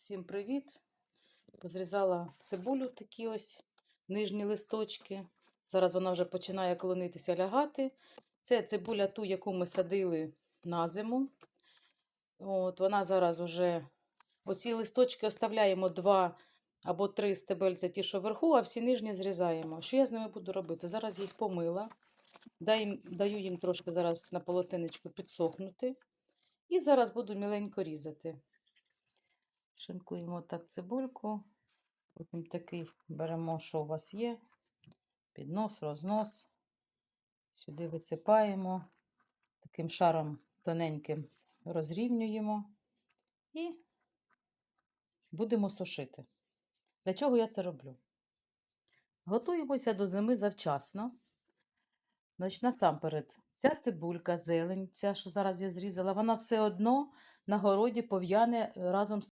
Всім привіт! Позрізала цибулю такі ось нижні листочки. Зараз вона вже починає клонитися лягати. Це цибуля ту, яку ми садили на зиму. От, вона зараз уже. Оці листочки оставляємо два або три стебельця, ті, що вверху, а всі нижні зрізаємо. Що я з ними буду робити? Зараз їх помила. Даю їм трошки зараз на полотенечку підсохнути. І зараз буду міленько різати. Шинкуємо так цибульку. Потім такий беремо, що у вас є. Піднос, рознос. Сюди висипаємо. Таким шаром тоненьким розрівнюємо. І будемо сушити. Для чого я це роблю? Готуємося до зими завчасно. Значить, насамперед, ця цибулька, зелень, ця, що зараз я зрізала, вона все одно на городі пов'яне разом з